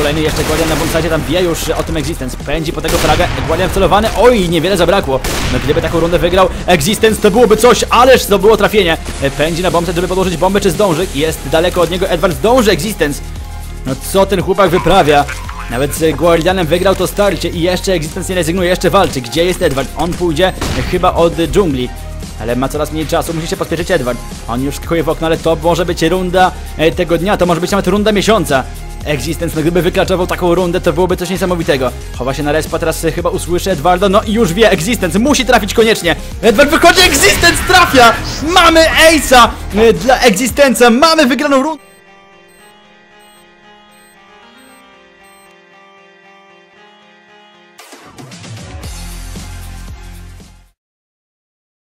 kolejny jeszcze Guardian na bombsadzie, tam wie już o tym Existence. Pędzi po tego fraga, Guardian celowany, oj, niewiele zabrakło. No gdyby taką rundę wygrał Existence, to byłoby coś, ależ to było trafienie. Pędzi na bombsite, żeby podłożyć bombę, czy zdąży. Jest daleko od niego Edward, zdąży Existence. No co ten chłopak wyprawia? Nawet z Guardianem wygrał to starcie i jeszcze Existence nie rezygnuje, jeszcze walczy. Gdzie jest Edward? On pójdzie chyba od dżungli. Ale ma coraz mniej czasu, musi się pospieszyć Edward. On już skakuje w okno, ale to może być runda e, tego dnia, to może być nawet runda miesiąca. Existence, no gdyby wyklaczował taką rundę, to byłoby coś niesamowitego. Chowa się na respa, teraz chyba usłyszy Edwarda, no i już wie, Existence musi trafić koniecznie. Edward wychodzi, Existence trafia! Mamy Ace'a e, dla Existence'a, mamy wygraną rundę.